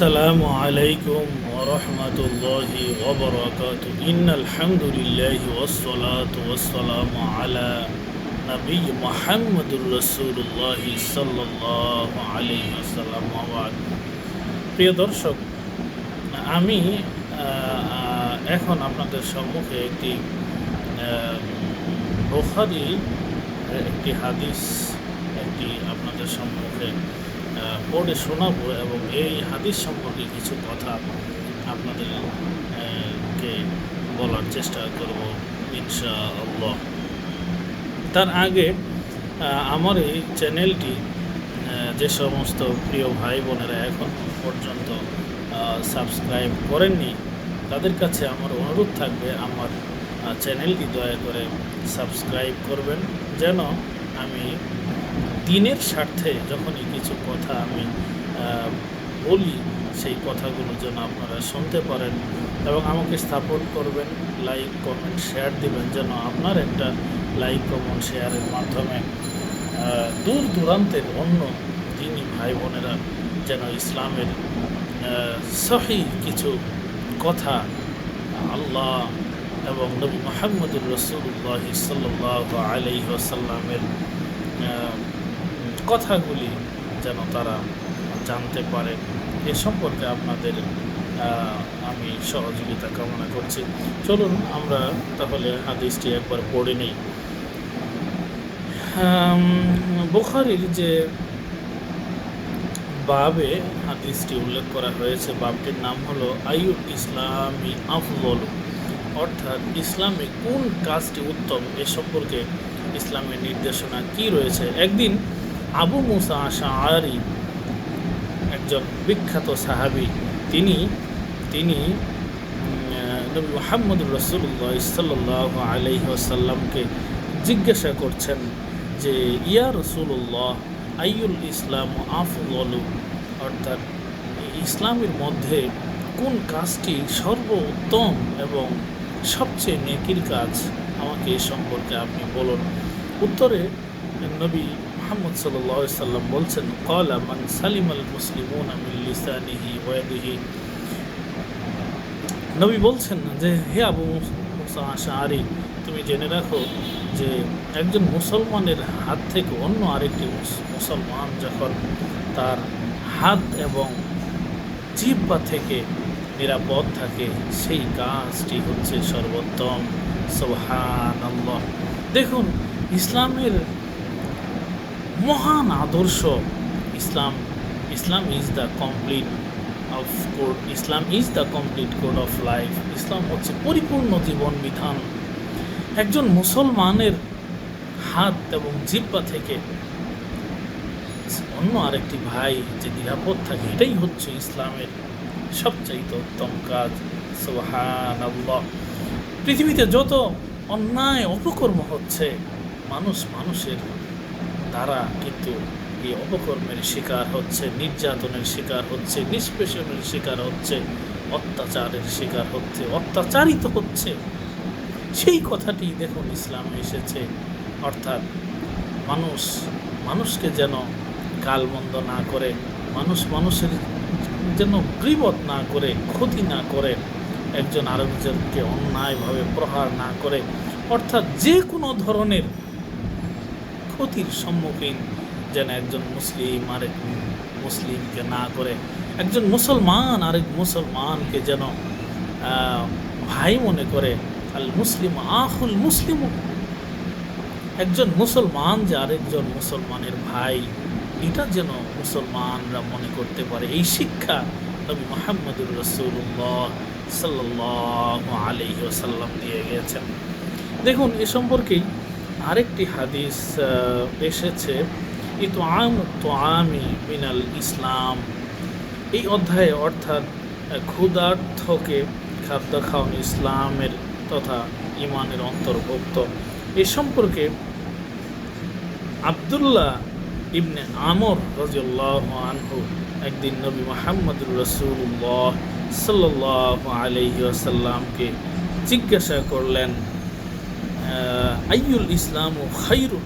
السلام عليكم ورحمة الله وبركاته إن الحمد لله والصلاة والسلام على نبي محمد رسول الله صلى الله عليه وسلم وبعد প্রিয় দর্শক আমি আহ, আহ, এখন আপনাদের সম্মুখে একটি আহ, বুখারী একটি হাদিস একটি আপনাদের সম্মুখে আহ, পড়ে শোনাবো এবং এই হাদিস সম্পর্কে কিছু কথা আপনাদের কে বলার চেষ্টা করব ইনশা আল্লাহ তার আগে আমার এই চ্যানেলটি যে সমস্ত প্রিয় ভাই বোনেরা এখন পর্যন্ত সাবস্ক্রাইব করেননি, তাদের কাছে আমার অনুরোধ থাকবে আমার চ্যানেলটি দয়া করে সাবস্ক্রাইব করবেন, যেন আমি দিনের স্বার্থে যখনই কিছু কথা আমি বলি, সেই কথাগুলো যেন আপনারা শুনতে পারেন এবং আমাকে সাপোর্ট করবেন লাইক কমেন্ট শেয়ার দিবেন যেন আপনার একটা লাইক কমেন্ট শেয়ারের মাধ্যমে দূর দূরান্তের অন্য দিনী ভাই বোনেরা যেন ইসলামের সহি কিছু কথা আল্লাহ এবং নবী মোহাম্মদুর রসুল্লাহ সাল্লাহ আলাইহি আসাল্লামের কথাগুলি যেন তারা জানতে পারে। এ সম্পর্কে আপনাদের আমি সহযোগিতা কামনা করছি। চলুন আমরা তাহলে হাদিসটি একবার পড়ে নিই। বুখারির যে বাবে হাদিসটি উল্লেখ করা হয়েছে, বাবটির নাম হলো আয়ু ইসলামী আফজল। অর্থাৎ ইসলামে কোন কাজটি উত্তম, এ সম্পর্কে ইসলামের নির্দেশনা কি রয়েছে? একদিন আবু মুসা আশাআরি একজন বিখ্যাত সাহাবী। তিনি তিনি নবী মোহাম্মদুর রসুল্লাহ সাল্লাহ আলহিহাসাল্লামকে জিজ্ঞাসা করছেন যে, ইয়া রসুল্লাহ আইউল ইসলাম আফল অর্থাৎ, ইসলামের মধ্যে কোন কাজটি সর্বোত্তম এবং সবচেয়ে নেকির কাজ? আমাকে এ সম্পর্কে আপনি বলুন। উত্তরে, নবী মোহাম্মদ সাল্লাম বলছেন, কলা মান সালিম আল মুসলিমুন নবী বলছেন যে, হে আবু আশারি তুমি জেনে রাখো যে একজন মুসলমানের হাত থেকে অন্য আরেকটি মুসলমান যখন তার হাত এবং জিব্বা থেকে নিরাপদ থাকে, সেই কাজটি হচ্ছে সর্বোত্তম। সোহান দেখুন, ইসলামের মহান আদর্শ Islam Islam is the complete of code Islam is the complete code of life Islam হচ্ছে পরিপূর্ণ জীবন বিধান। একজন মুসলমানের হাত এবং জিব্বা থেকে অন্য আরেকটি ভাই যে নিরাপদ থাকে, এটাই হচ্ছে ইসলামের সবচাইতে উত্তম কাজ। সোহান পৃথিবীতে যত অন্যায়, অপকর্ম হচ্ছে, মানুষ মানুষের দ্বারা, কিন্তু এই অপকর্মের শিকার হচ্ছে, নির্যাতনের শিকার হচ্ছে, নিষ্পেষণের শিকার হচ্ছে, অত্যাচারের শিকার হচ্ছে, অত্যাচারিত হচ্ছে। সেই কথাটি দেখুন, ইসলামে এসেছে। অর্থাৎ মানুষ, মানুষকে যেন গালমন্দ না করে, মানুষ মানুষের যেন গৃবত না করে, ক্ষতি না করে, একজন আরেকজনকে অন্যায়ভাবে প্রহার না করে, অর্থাৎ যে কোনো ধরনের ক্ষতির সম্মুখীন যেন একজন মুসলিম আরেক মুসলিমকে না করে, একজন মুসলমান আরেক মুসলমানকে যেন ভাই মনে করে, আল মুসলিম আহুল মুসলিম। একজন মুসলমান যে আরেকজন মুসলমানের ভাই, এটা যেন মুসলমানরা মনে করতে পারে। এই শিক্ষা নবী মোহাম্মদুর রসুল্লাহ সাল্লাহ আলহি ওসাল্লাম দিয়ে গিয়েছেন। দেখুন, এ সম্পর্কেই আরেকটি হাদিস এসেছে ইতু আম তো আমি মিনাল ইসলাম। এই অধ্যায়ে অর্থাৎ ক্ষুধার্থকে খাদ্য খাওয়ানো ইসলামের তথা ইমানের অন্তর্ভুক্ত। এ সম্পর্কে আবদুল্লাহ ইবনে আমর রাজিউল্লাহ আনহু, একদিন নবী মোহাম্মদুর রসুল্লাহ সাল্লাহ আলহি জিজ্ঞাসা করলেন আহ, আইয়ুল ইসলাম ও খাইরুল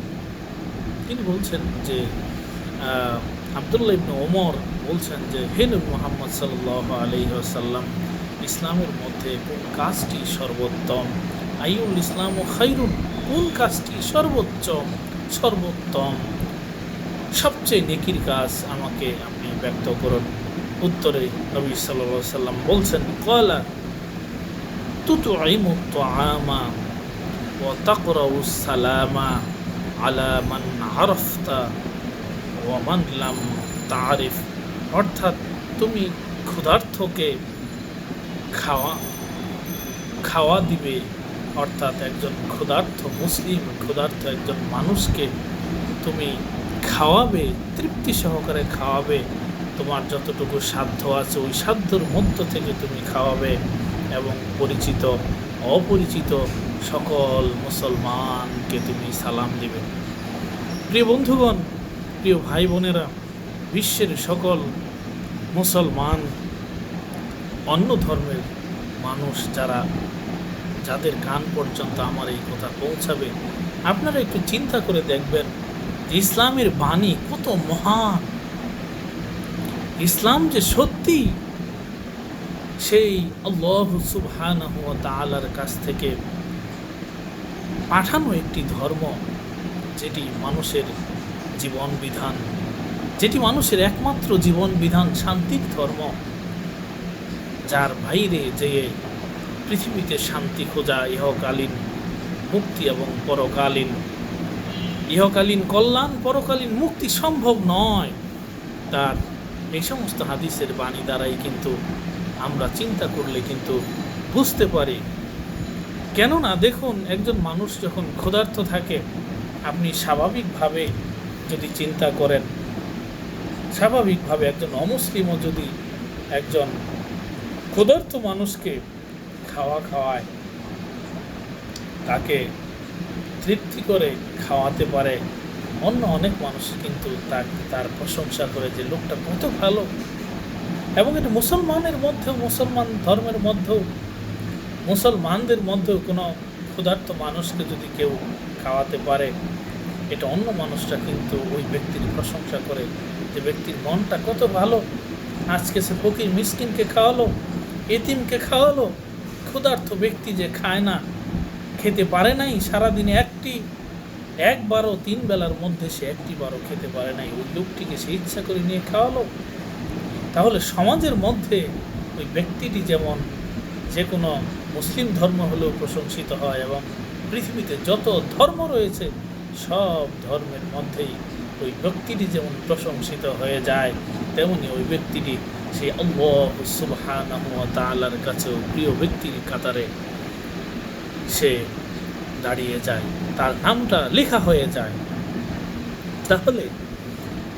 তিনি বলছেন যে আবদুল্লাহ ইবনে ওমর বলছেন যে হেনু মোহাম্মদ সাল্লাহ আলহিহাসাল্লাম ইসলামের মধ্যে কোন কাজটি সর্বোত্তম? আইউল ইসলাম ও খাইরুন কোন কাজটি সর্বোচ্চ সর্বোত্তম। সবচেয়ে নেকির কাজ আমাকে আপনি ব্যক্ত করুন। উত্তরে নবী সাল্লাহ সাল্লাম বলছেন কলা তুতু আইমুক্ত আমা সালামা আলা মান আরফতা ও মান লাম তারিফ। অর্থাৎ তুমি ক্ষুধার্থকে খাওয়া খাওয়া দিবে। অর্থাৎ একজন ক্ষুধার্থ মুসলিম ক্ষুধার্থ একজন মানুষকে তুমি খাওয়াবে, তৃপ্তি সহকারে খাওয়াবে। তোমার যতটুকু সাধ্য আছে ওই সাধ্যর মধ্য থেকে তুমি খাওয়াবে এবং পরিচিত, অপরিচিত সকল মুসলমানকে তুমি সালাম দিবে। প্রিয় বন্ধুগণ, প্রিয় ভাই বোনেরা বিশ্বের সকল মুসলমান অন্য ধর্মের মানুষ যারা, যাদের কান পর্যন্ত আমার এই কথা পৌঁছাবে, আপনারা একটু চিন্তা করে দেখবেন ইসলামের বাণী কত মহান। ইসলাম যে সত্যি, সেই আল্লাহ সুবহানাহু ওয়া তাআলার কাছ থেকে পাঠানো একটি ধর্ম যেটি মানুষের জীবন বিধান, যেটি মানুষের একমাত্র জীবন বিধান শান্তির ধর্ম, যার বাইরে যে পৃথিবীতে শান্তি খোঁজা ইহকালীন মুক্তি এবং পরকালীন, ইহকালীন কল্যাণ, পরকালীন মুক্তি সম্ভব নয়। তার এই সমস্ত হাদিসের বাণী দ্বারাই কিন্তু আমরা চিন্তা করলে কিন্তু বুঝতে পারি কেননা দেখুন, একজন মানুষ যখন ক্ষুধার্ত থাকে, আপনি স্বাভাবিকভাবে যদি চিন্তা করেন, স্বাভাবিকভাবে একজন অমুসলিমও যদি একজন ক্ষুধার্ত মানুষকে খাওয়া খাওয়ায়, তাকে তৃপ্তি করে খাওয়াতে পারে, অন্য অনেক মানুষ কিন্তু তার তার প্রশংসা করে যে লোকটা কত ভালো। এবং এটা মুসলমানের মধ্যেও, মুসলমান ধর্মের মধ্যেও মুসলমানদের মধ্যেও কোনো ক্ষুধার্ত মানুষকে যদি কেউ খাওয়াতে পারে, এটা অন্য মানুষটা কিন্তু ওই ব্যক্তির প্রশংসা করে যে ব্যক্তির মনটা কত ভালো। আজকে সে ফকির মিসকিনকে খাওয়ালো, এতিমকে খাওয়ালো, ক্ষুধার্ত ব্যক্তি যে খায় না, খেতে পারে নাই, সারাদিনে একটি, একবারও তিন বেলার মধ্যে সে একটি বারও খেতে পারে নাই। ওই লোকটিকে সে ইচ্ছা করে নিয়ে খাওয়ালো। তাহলে সমাজের মধ্যে ওই ব্যক্তিটি যেমন যে কোনো মুসলিম ধর্ম হলেও প্রশংসিত হয় এবং পৃথিবীতে যত ধর্ম রয়েছে, সব ধর্মের মধ্যেই ওই ব্যক্তিটি যেমন প্রশংসিত হয়ে যায়, তেমনি ওই ব্যক্তিটি সেই সুবহানাহু ওয়া কাছেও প্রিয় ব্যক্তির কাতারে সে দাঁড়িয়ে যায়, তার নামটা লেখা হয়ে যায়। তাহলে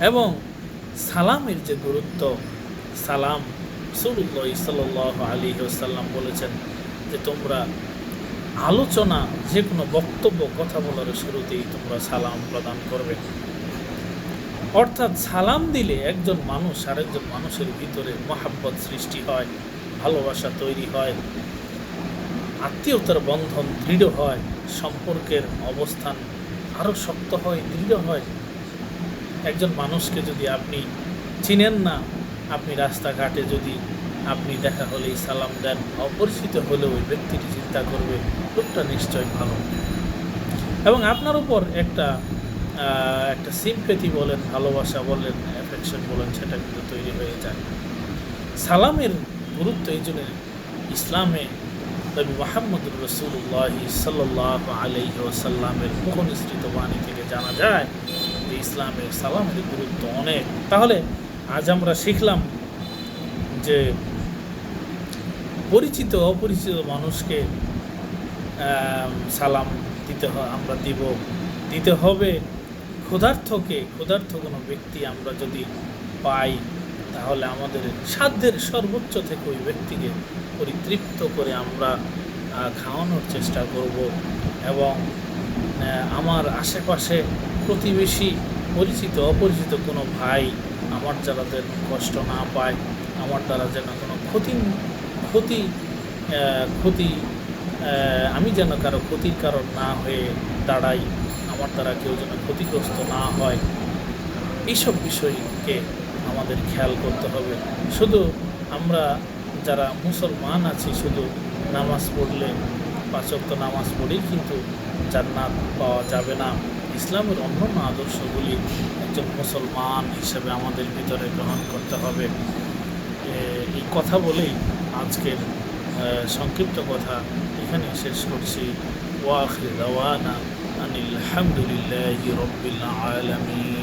এবং সালামের যে গুরুত্ব, সালাম সুরুল্লাহ সাল্লাহ আলী সাল্লাম বলেছেন যে তোমরা আলোচনা, যে কোনো বক্তব্য, কথা বলার শুরুতেই তোমরা সালাম প্রদান করবে। অর্থাৎ সালাম দিলে একজন মানুষ আরেকজন মানুষের ভিতরে মহাব্বত সৃষ্টি হয়, ভালোবাসা তৈরি হয়, আত্মীয়তার বন্ধন দৃঢ় হয়, সম্পর্কের অবস্থান আরও শক্ত হয়, দৃঢ় হয়। একজন মানুষকে যদি আপনি চিনেন না, আপনি রাস্তাঘাটে যদি আপনি দেখা হলেই সালাম দেন, অপরিচিত হলেও ওই ব্যক্তিটি চিন্তা করবে, লোকটা নিশ্চয় ভালো। এবং আপনার উপর একটা একটা সিম্পেথি বলেন, ভালোবাসা বলেন অ্যাফেকশন বলেন, সেটা কিন্তু তৈরি হয়ে যায়। সালামের গুরুত্ব এই জন্য ইসলামে নবী মোহাম্মদুর রসুল্লাহ সাল্লাহ আলহি ওসাল্লামের মুখনিসৃত বাণী থেকে জানা যায় যে ইসলামের সালামের গুরুত্ব অনেক। তাহলে আজ আমরা শিখলাম যে পরিচিত, অপরিচিত মানুষকে সালাম দিতে হয় আমরা দিব। দিতে হবে ক্ষুধার্থকে, ক্ষুধার্থ কোনো ব্যক্তি আমরা যদি পাই, তাহলে আমাদের সাধ্যের সর্বোচ্চ থেকে ওই ব্যক্তিকে পরিতৃপ্ত করে আমরা খাওয়ানোর চেষ্টা করব এবং আমার আশেপাশে প্রতিবেশী, পরিচিত, অপরিচিত কোনো ভাই আমার যারা যেন কষ্ট না পায়, আমার দ্বারা যেন কোনো ক্ষতি ক্ষতি ক্ষতি আমি যেন কারও ক্ষতির কারণ না হয়ে দাঁড়াই, আমার দ্বারা কেউ যেন ক্ষতিগ্রস্ত না হয়, এইসব বিষয়কে আমাদের খেয়াল করতে হবে। শুধু আমরা যারা মুসলমান আছি, শুধু নামাজ পড়লে পাঁচক্ত নামাজ পড়েই কিন্তু জান্নাত পাওয়া যাবে না। ইসলামের অন্যান্য আদর্শগুলি একজন মুসলমান হিসেবে আমাদের ভিতরে গ্রহণ করতে হবে। এই কথা বলেই আজকের আহ, সংক্ষিপ্ত কথা এখানে শেষ করছি ওয়াখির দাওয়ানা আনিল হামদুলিল্লাহি রব্বিল আলামিন